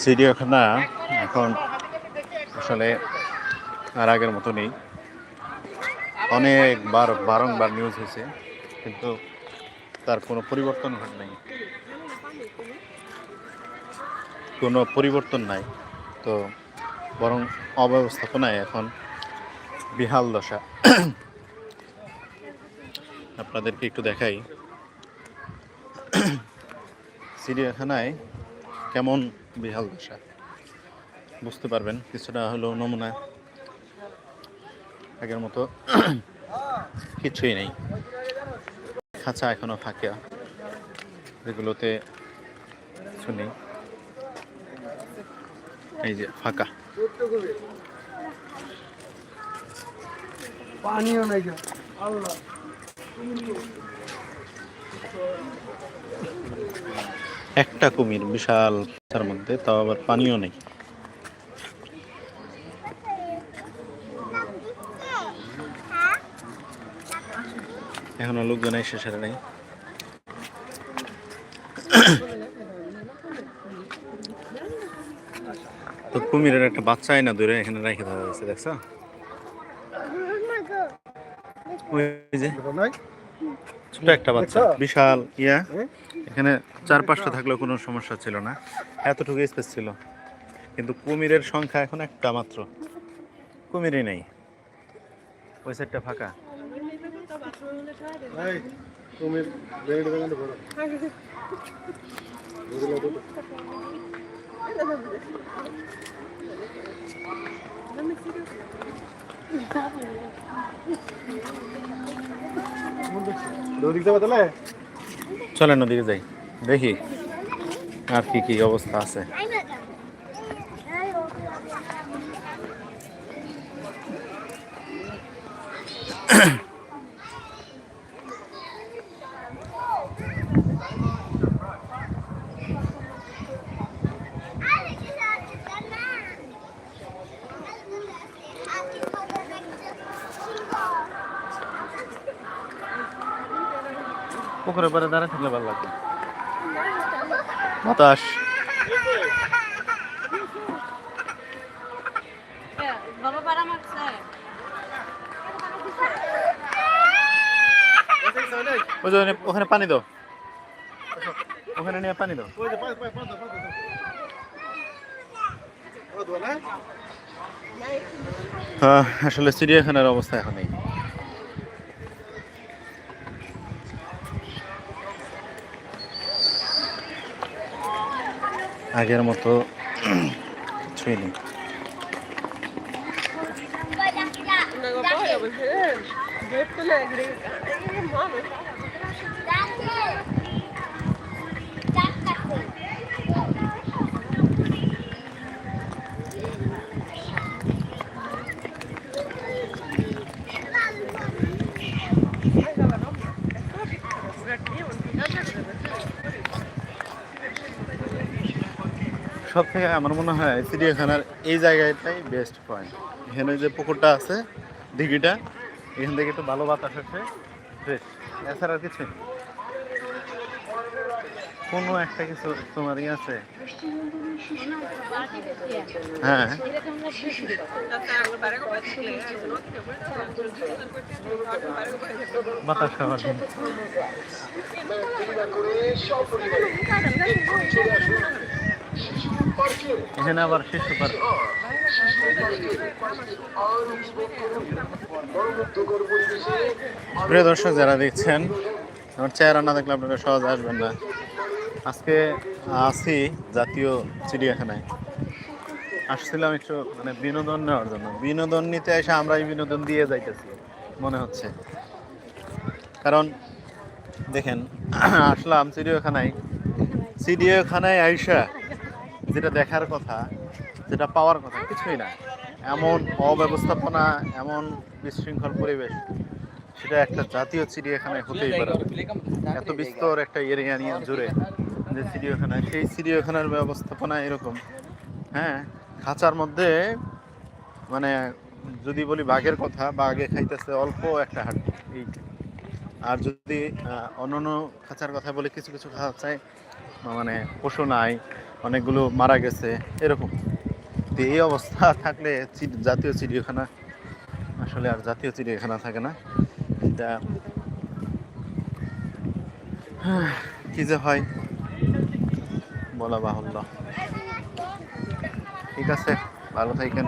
চিড়িয়াখানা এখন আসলে আর আগের মতো নেই অনেকবার বারংবার নিউজ হয়েছে, কিন্তু তার কোনো পরিবর্তন ঘটে নাই। কোনো পরিবর্তন নাই। তো বরং অব্যবস্থাপনায় এখন বিহাল দশা। আপনাদেরকে একটু দেখাই। চিড়িয়াখানায় কেমন বিহাল দশা? বুঝতে পারবেন, কিছুটা হলো নমুনা আগের মতো কিছুই নেই। খাঁচা এখনও ফাঁকা, যেগুলোতে কিছু নেই। এই যে, ফাঁকা। পানিও নাই একটা কুমির বিশাল তার মধ্যে তাও আবার পানিও নেই। এখনও লোকজন এসে সেরে নেই। তো কুমিরের একটা বাচ্চাই না দূরে এখানে রেখে দেওয়া হয়েছে দেখছ? ওই যে নাই? ছোট একটা বাচ্চা। বিশাল ইয়া। এখানে চার পাঁচটা থাকলেও কোনো সমস্যা ছিল না। এতটুকু স্পেস ছিল। কিন্তু কুমিরের সংখ্যা এখন একটা মাত্র। কুমিরই নেই। ওই সাইডটা ফাঁকা। এই যাবে তাহলে? চলেন ওদিকে যাই। দেখি আর কি কি অবস্থা আছে। পুকুরের পরে দাঁড়া থাকলে ভালো লাগবে। বাতাস। ওখানে- পানি দাও। ওখানে নিয়ে পানি দাও। ওই যে পাঁচ পাঁচ পাঁচ পাঁচ ও দোয়া না আহ, আসলে চিড়িয়াখানার অবস্থা এখন নেই আগের মতো ছুঁয়ে সব থেকে আমার মনে হয় চিড়িয়াখানার এই জায়গাটাই বেস্ট পয়েন্ট এখানে যে পুকুরটা আছে, দিঘিটা, এখান থেকে একটু ভালো বাতাস আসে ফ্রেশ এছাড়া আর কিছু কোনো একটা কিছু তোমার আছে? হ্যাঁ। বাতাস এখানে আবার শিশু পার্ক। প্রিয় দর্শক, যারা দেখছেন, আমার চেহারা না দেখলে আপনারা সহজ আসবেন না। আজকে আছি জাতীয় চিড়িয়াখানায়। আসছিলাম একটু মানে বিনোদন নেওয়ার জন্য। বিনোদন নিতে এসে আমরা এই বিনোদন দিয়ে যাইতেছি, মনে হচ্ছে। কারণ, দেখেন, আসলাম চিড়িয়াখানায়। চিড়িয়াখানায় আইসা যেটা দেখার কথা, যেটা পাওয়ার কথা, কিছুই না। এমন অব্যবস্থাপনা, এমন বিশৃঙ্খল পরিবেশ, সেটা একটা জাতীয় চিড়িয়াখানায় হতেই পারে। এত বিস্তর একটা এরিয়া নিয়ে জুড়ে যে চিড়িয়াখানা সেই চিড়িয়াখানার ব্যবস্থাপনা এরকম। হ্যাঁ খাঁচার মধ্যে মানে যদি বলি বাঘের কথা, বাঘে খাইতেছে অল্প একটা হাট এই আর যদি অন্যান্য খাঁচার কথা বলে, কিছু কিছু খাঁচায় মানে পশু নাই, অনেকগুলো মারা গেছে, এরকম। তো এই অবস্থা থাকলে জাতীয় চিড়িয়াখানা, আসলে আর জাতীয় চিড়িয়াখানা থাকে না। এটা কি যে হয়, বলা বাহুল্য। ঠিক আছে, ভালো থাকেন।